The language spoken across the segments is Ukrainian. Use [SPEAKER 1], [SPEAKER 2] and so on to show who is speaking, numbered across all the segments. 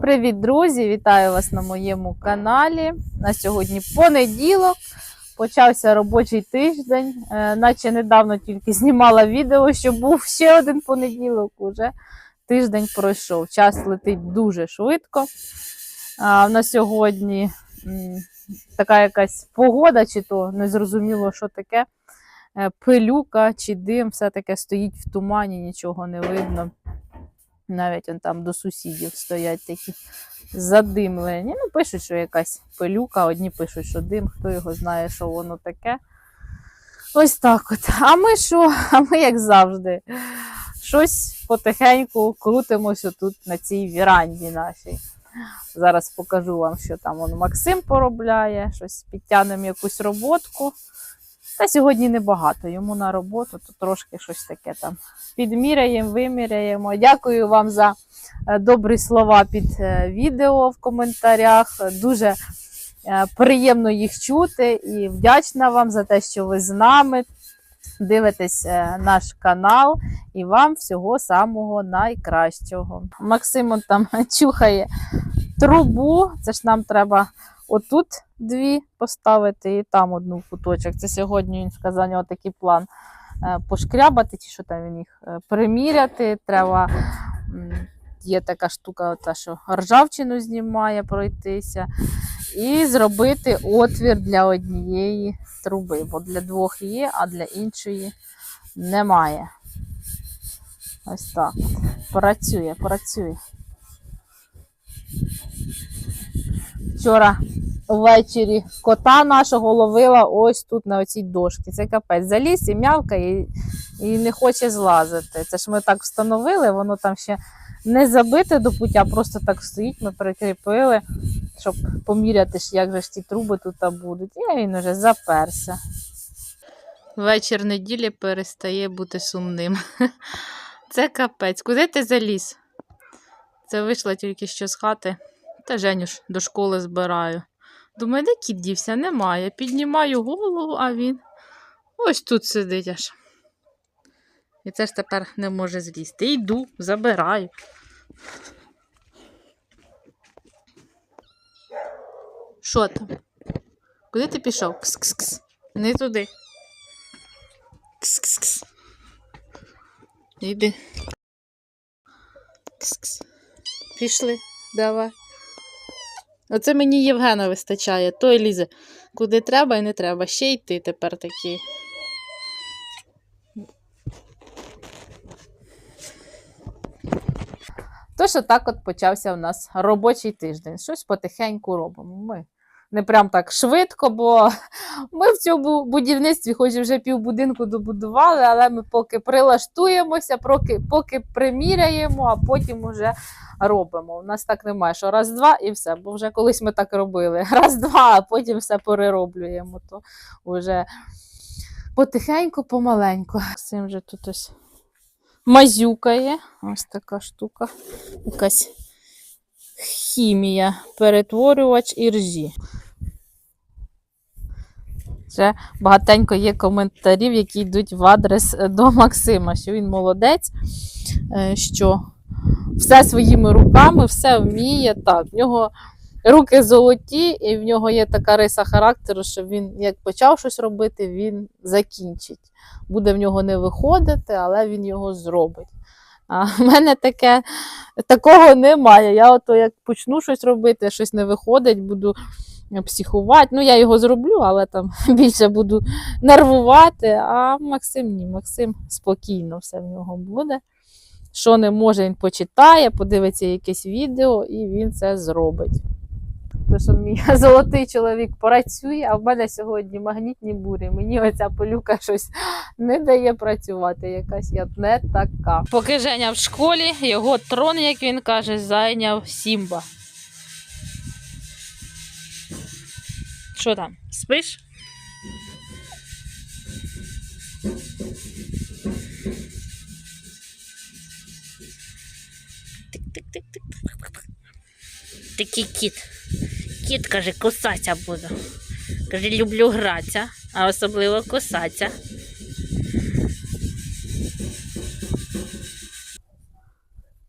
[SPEAKER 1] Привіт, друзі! Вітаю вас на моєму каналі. На сьогодні понеділок. Почався робочий тиждень. Е, наче недавно тільки знімала відео, що був ще один понеділок. Уже тиждень пройшов. Час летить дуже швидко. А на сьогодні така якась погода, чи то незрозуміло, що таке. Е, Пилюка чи дим, все таке стоїть в тумані, нічого не видно. Навіть он там до сусідів стоять такі задимлені. Ну, пишуть, що якась пилюка, одні пишуть, що дим, хто його знає, що воно таке. Ось так от. А ми що? А ми, як завжди, щось потихеньку крутимося тут на цій віранді нашій. Зараз покажу вам, що там он Максим поробляє, щось підтягнемо якусь роботку. Та сьогодні небагато. Йому на роботу, то трошки щось таке там підміряємо, виміряємо. Дякую вам за е, добрі слова під е, відео в коментарях. Дуже е, приємно їх чути і вдячна вам за те, що ви з нами дивитесь наш канал і вам всього самого найкращого. Максим там чухає трубу. Це ж нам треба отут дві поставити і там одну в куточок. Це сьогодні він сказав, у такий план е, пошкрябати, чи що там він їх е, приміряти. Треба. Є така штука, та, що ржавчину знімає, пройтися, і зробити отвір для однієї труби, бо для двох є, а для іншої немає. Ось так. Працює, працює. Вчора ввечері кота нашого ловила ось тут на оцій дошці. Це капець. Заліз і м'явкає і, і не хоче злазити. Це ж ми так встановили, воно там ще не забите до пуття, просто так стоїть, ми прикріпили, щоб поміряти, як же ж ті труби тут будуть. І він уже заперся. Вечір неділі перестає бути сумним. Це капець. Куди ти заліз? Це вийшла тільки що з хати. Та Женю до школи збираю. Думаю, де кіт дівся? Немає. Піднімаю голову, а він ось тут сидить аж. І це ж тепер не може злізти. Йду, забираю. Що там? Куди ти пішов? Кс-кс-кс. Не туди. Кс-кс-кс. Йди. Кс-кс. Пішли, давай. Оце мені Євгена вистачає. Той лізе куди треба і не треба. Ще й ти тепер такі. Тож отак от почався у нас робочий тиждень. Щось потихеньку робимо. Ми не прям так швидко, бо ми в цьому будівництві, хоч і вже півбудинку добудували, але ми поки прилаштуємося, поки, поки приміряємо, а потім уже робимо. У нас так немає, що раз-два і все. Бо вже колись ми так робили. Раз-два, а потім все перероблюємо. То вже потихеньку, помаленьку. Цим вже тут ось мазюкає. Ось така штука. Якась хімія, перетворювач іржі. Вже багатенько є коментарів, які йдуть в адрес е, до Максима, що він молодець, е, що все своїми руками, все вміє. Так, в нього руки золоті, і в нього є така риса характеру, що він як почав щось робити, він закінчить. Буде в нього не виходити, але він його зробить. А в мене таке, такого немає. Я ото як почну щось робити, щось не виходить, буду психувати. Ну, я його зроблю, але там більше буду нервувати. А Максим ні, Максим спокійно все в нього буде. Що не може, він почитає, подивиться якесь відео і він це зробить. Тож он мій золотий чоловік працює, а в мене сьогодні магнітні бурі. Мені оця полюка щось не дає працювати. Якась я не така. Поки Женя в школі, його трон, як він каже, зайняв Сімба. Що там? Спиш? Такий кіт. Кіт каже, кусатися буду. Каже, люблю гратися, а особливо кусатися.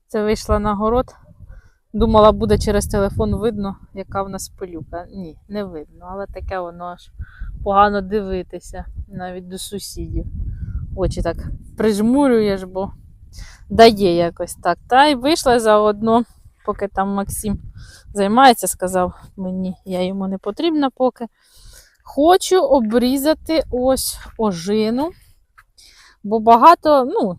[SPEAKER 1] Це вийшла на город Думала, буде через телефон видно, яка в нас пилюка. Ні, не видно, але таке воно аж погано дивитися навіть до сусідів. Очі так прижмурюєш, бо дає якось так. Та й вийшла заодно, поки там Максим займається, сказав мені, я йому не потрібна поки. Хочу обрізати ось ожину, бо багато, ну,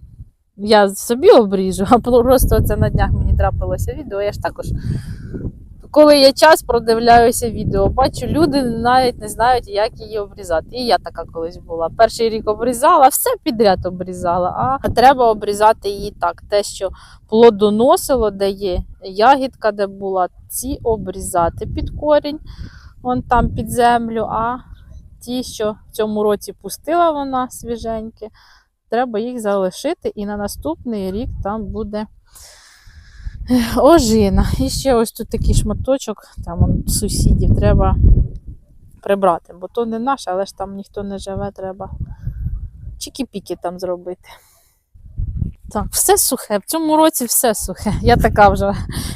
[SPEAKER 1] я собі обріжу, а просто це на днях мені трапилося відео. Я ж також, коли є час, продивляюся відео. Бачу, люди навіть не знають, як її обрізати. І я така колись була. Перший рік обрізала, все підряд обрізала, а треба обрізати її так. Те, що плодоносило, де є ягідка, де була, ці обрізати під корінь, вон там під землю. А ті, що в цьому році пустила вона свіженькі, треба їх залишити, і на наступний рік там буде ожина. І ще ось тут такий шматочок, там он, сусідів, треба прибрати, бо то не наше, але ж там ніхто не живе, треба чікі-піки там зробити. Так, все сухе. В цьому році все сухе. Я така вже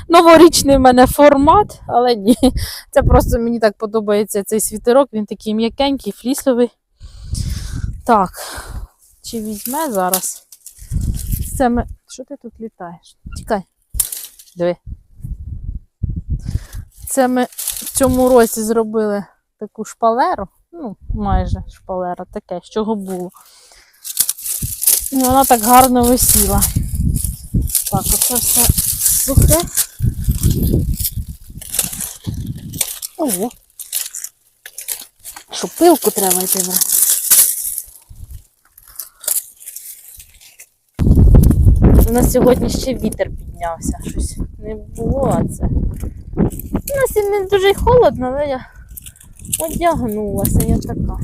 [SPEAKER 1] новорічний в мене формат, але ні. Це просто мені так подобається цей світерок, він такий м'якенький, флісовий. Так, чи візьме зараз? Це ми. Що ти тут літаєш? Тікай. Диви. Це ми в цьому році зробили таку шпалеру. Ну, майже шпалера, таке, з чого було. І вона так гарно висіла. Так, оце все сухе. Ого. Що пилку треба йти брати. Нас сьогодні ще вітер піднявся. Щось не було це. У нас і не дуже холодно, але я одягнулася, я така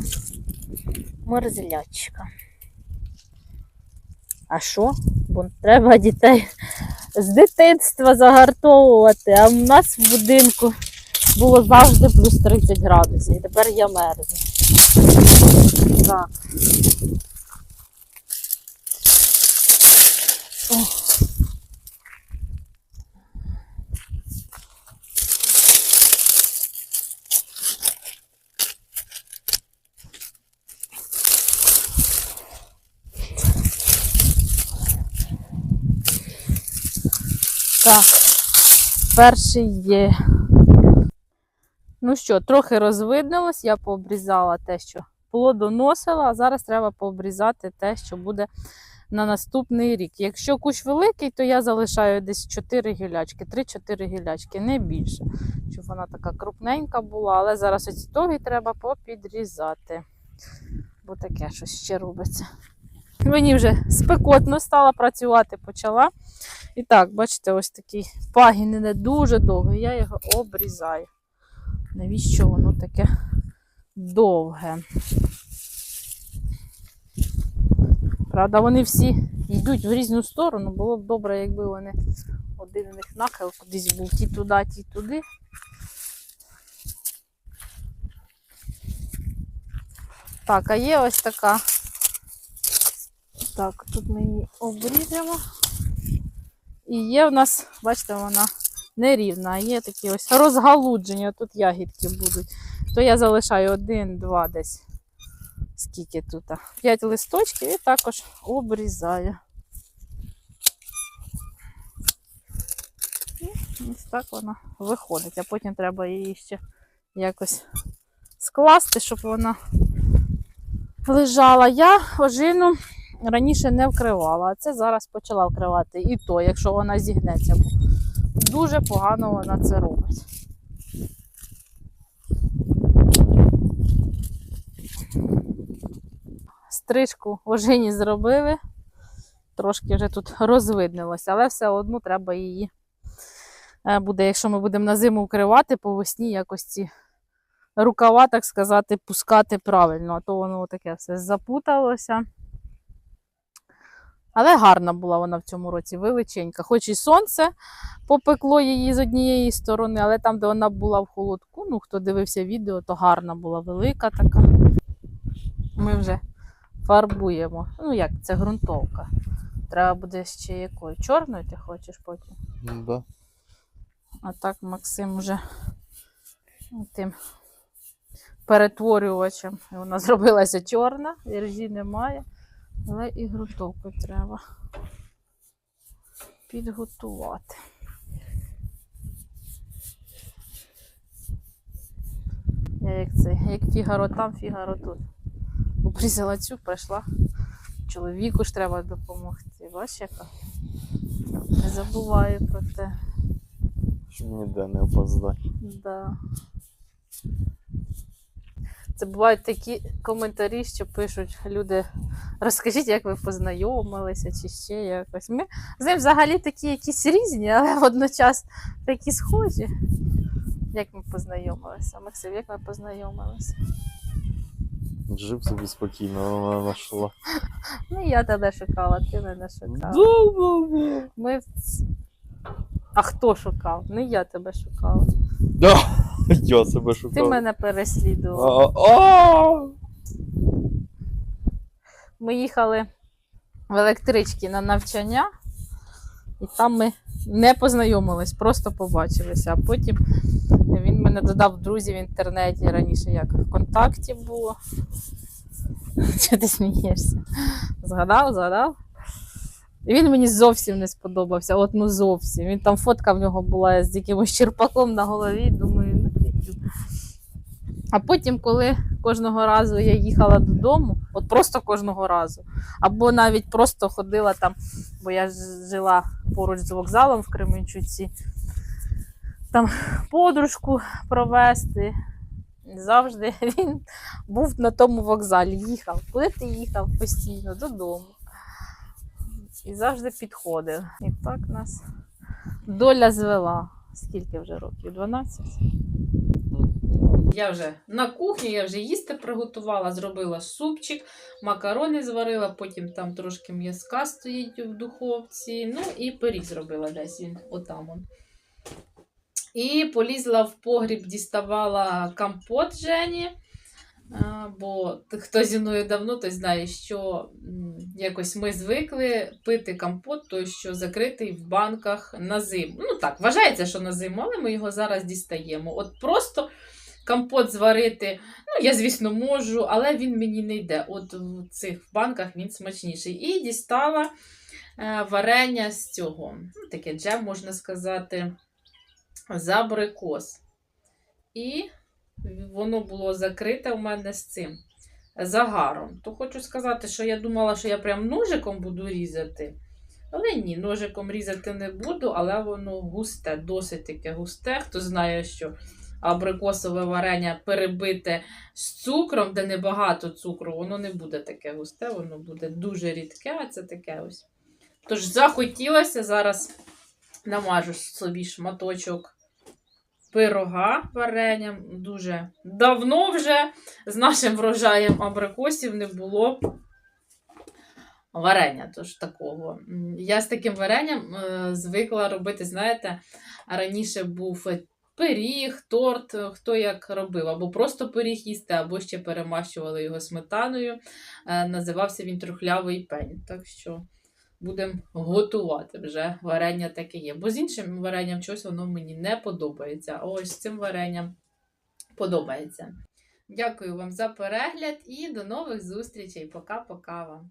[SPEAKER 1] мерзлячка. А що? Бо треба дітей з дитинства загартовувати, а в нас в будинку було завжди плюс 30 градусів. І тепер я мерзну. Так. Так, перший є. Ну що, трохи розвиднилось, я пообрізала те, що плодоносила, а зараз треба пообрізати те, що буде на наступний рік. Якщо кущ великий, то я залишаю десь 4 гілячки, 3-4 гілячки, не більше. Щоб вона така крупненька була, але зараз оці тоги треба попідрізати. Бо таке щось ще робиться. Мені вже спекотно стала працювати почала. І так, бачите, ось такий пагін не дуже довгий, я його обрізаю. Навіщо воно таке довге? Правда, вони всі йдуть в різну сторону. Було б добре, якби вони один у них нахил кудись був ті туди, ті туди. Так, а є ось така. Так, тут ми її обріжемо. І є в нас, бачите, вона нерівна, є такі ось розгалудження, тут ягідки будуть. То я залишаю один, два десь. Скільки тут? П'ять листочків і також обрізаю. І ось так вона виходить, а потім треба її ще якось скласти, щоб вона лежала. Я ожину раніше не вкривала, а це зараз почала вкривати. І то, якщо вона зігнеться, дуже погано вона це робить. Стрижку ожині зробили, трошки вже тут розвиднилося, але все одно треба її е, буде, якщо ми будемо на зиму вкривати, по весні якось ці рукава, так сказати, пускати правильно, а то воно таке все запуталося. Але гарна була вона в цьому році, величенька. Хоч і сонце попекло її з однієї сторони, але там, де вона була в холодку, ну хто дивився відео, то гарна була, велика така. Ми вже фарбуємо. Ну як, це ґрунтовка. Треба буде ще якою? Чорною ти хочеш потім?
[SPEAKER 2] Ну да.
[SPEAKER 1] А так Максим уже тим перетворювачем. І Вона зробилася чорна, іржі немає, але і грунтовку треба підготувати. Я як це, як фігаро там, фігаро тут. Обрізала цю, прийшла. Чоловіку ж треба допомогти. Бачиш, яка? Не забуваю про те.
[SPEAKER 2] Щоб ніде не опоздати.
[SPEAKER 1] Да. Це бувають такі коментарі, що пишуть люди. Розкажіть, як ви познайомилися, чи ще якось. Ми з ним взагалі такі якісь різні, але водночас такі схожі. Як ми познайомилися? Максим, як ми познайомилися?
[SPEAKER 2] Жив собі спокійно, вона знайшла.
[SPEAKER 1] Ну, я тебе шукала, ти мене шукала. Ми... А хто шукав? Не я тебе шукала.
[SPEAKER 2] Я себе
[SPEAKER 1] Ти мене переслідував. Ми їхали в електричці на навчання, і там ми не познайомились, просто побачилися. А потім він мене додав друзі в інтернеті раніше, як ВКонтакті було. Чого ти смієшся? Згадав, згадав? І він мені зовсім не сподобався, от ну зовсім. Він там фотка в нього була з якимось черпаком на голові, думаю. А потім, коли кожного разу я їхала додому, от просто кожного разу, або навіть просто ходила там, бо я жила поруч з вокзалом в Кременчуці, там подружку провести. Завжди він був на тому вокзалі, їхав. Куди ти їхав постійно? Додому. І завжди підходив. І так нас доля звела. Скільки вже років? 12? Я вже на кухні, я вже їсти приготувала, зробила супчик, макарони зварила, потім там трошки м'язка стоїть в духовці. Ну і пиріг зробила десь він отам. Он. І полізла в погріб, діставала компот Жені. Бо хто зі мною давно, той знає, що якось ми звикли пити компот, той, що закритий в банках на зиму. Ну так, вважається, що на зиму, але ми його зараз дістаємо. От просто компот зварити, ну я, звісно, можу, але він мені не йде. От в цих банках він смачніший. І дістала е, варення з цього. Ну, таке джем, можна сказати, з абрикос. І воно було закрите у мене з цим загаром. То хочу сказати, що я думала, що я прям ножиком буду різати. Але ні, ножиком різати не буду, але воно густе, досить таке густе. Хто знає, що абрикосове варення перебите з цукром, де небагато цукру, воно не буде таке густе, воно буде дуже рідке, а це таке ось. Тож захотілося зараз намажу собі шматочок пирога варенням. Дуже давно вже з нашим врожаєм абрикосів не було варення. Тож такого. Я з таким варенням е, звикла робити, знаєте, раніше був пиріг, торт, е, хто як робив, або просто пиріг їсти, або ще перемащували його сметаною. Е, Називався він трухлявий пень. Так що будемо готувати вже варення таке є. Бо з іншим варенням щось воно мені не подобається. А ось цим варенням подобається. Дякую вам за перегляд і до нових зустрічей. Пока-пока вам.